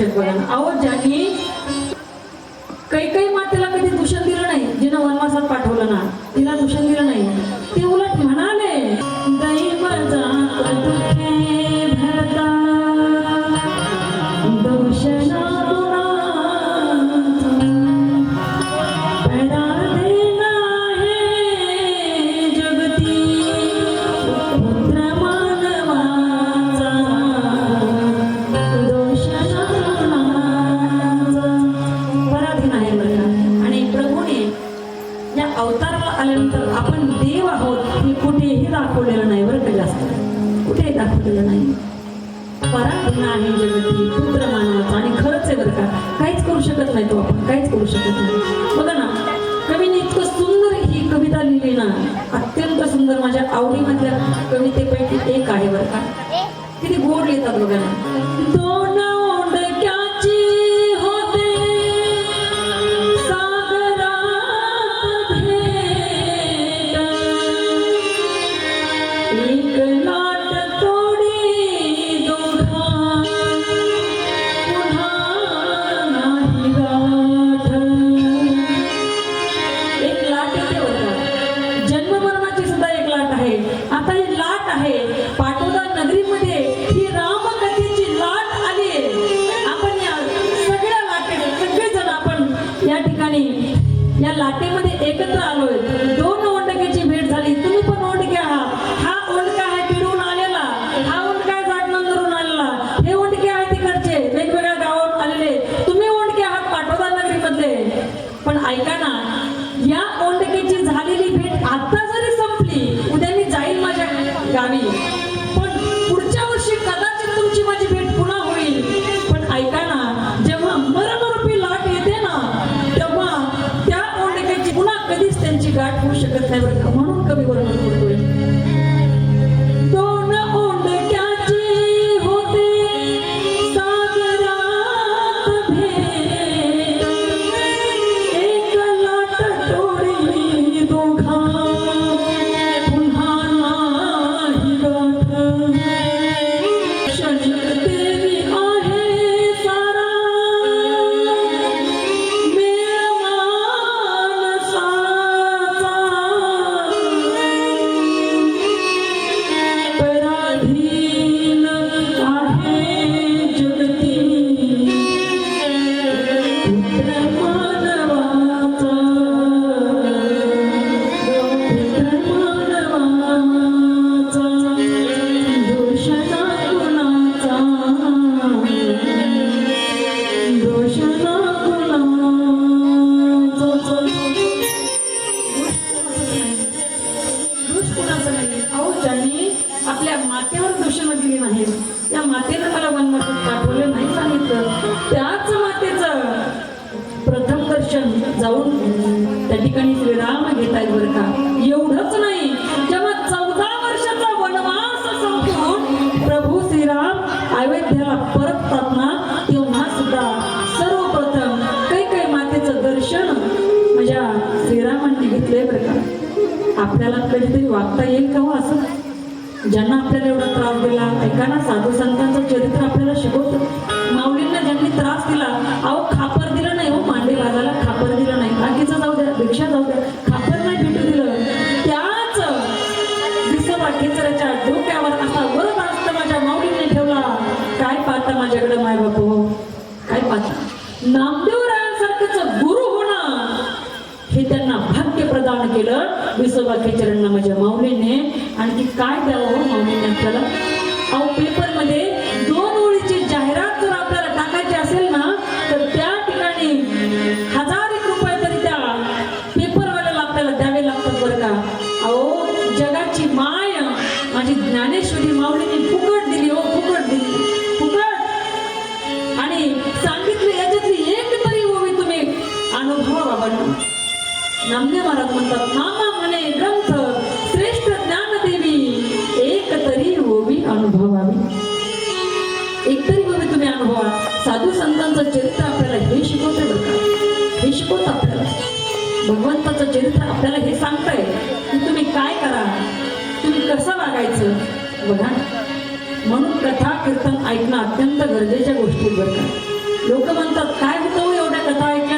परीक्षक बघा ना. पराधीन आहे जगती. पुत्र मानवाचा आणि खरंच आहे बरं का. काहीच करू शकत नाही तो आपण. काहीच करू शकत नाही. बघा ना कवीने इतकं सुंदर ही कविता लिहिली ना अत्यंत सुंदर. माझ्या आवडीमधल्या कवितेपैकी एक आहे बरं का. किती गोड लिहितात बघा ना. दोन या लाटेमध्ये Come on. श्रीराम बरं का? एवढंच नाही. जेव्हा चौदा वर्षाचा वनवास संपून प्रभू श्रीराम अयोध्येला परततात ना तेव्हा सुद्धा सर्वप्रथम काही काही मातेचं दर्शन माझ्या श्रीरामांनी घेतलंय बरं का. आपल्याला कधीतरी वागता येईल का हो असं? ज्यांना आपल्याला एवढा त्रास दिला ऐका ना साधू संतांचं चरित्र आपल्याला शिकवतं. प्रदान केलं. विसोबा खेचरांना माझ्या माऊलीने. आणि ती काय द्यावं हो माऊलीने आपल्याला? अहो पेपरमध्ये दोन ओळीची जाहिरात जर आपल्याला टाकायची असेल ना तर त्या ठिकाणी हजार एक रुपये तरी त्या पेपरवाल्याला आपल्याला द्यावे लागतात बरं का? अहो जगाची माय माझी ज्ञानेश्वरी माऊलीने फुकट दिली हो फुकट दिली फुकट. आणि सांगितलं याच्यातली एक तरी ओळी तुम्ही अनुभवा बाबांना नामदेव महाराज म्हणतात नामा म्हणे ग्रंथ श्रेष्ठ ज्ञान देवी एक तरी ओवी अनुभवावी एक तरी ओवी तुम्ही अनुभवा साधू संतांचं चरित्र आपल्याला हे शिकवते बरं का हे शिकवत आपल्याला भगवंताचं चरित्र आपल्याला हे सांगताय की तुम्ही काय करा तुम्ही कसं वागायचं बघा म्हणून कथा कीर्तन ऐकणं अत्यंत गरजेच्या गोष्टी आहेत बरं का लोक म्हणतात काय होतं एवढ्या कथा ऐक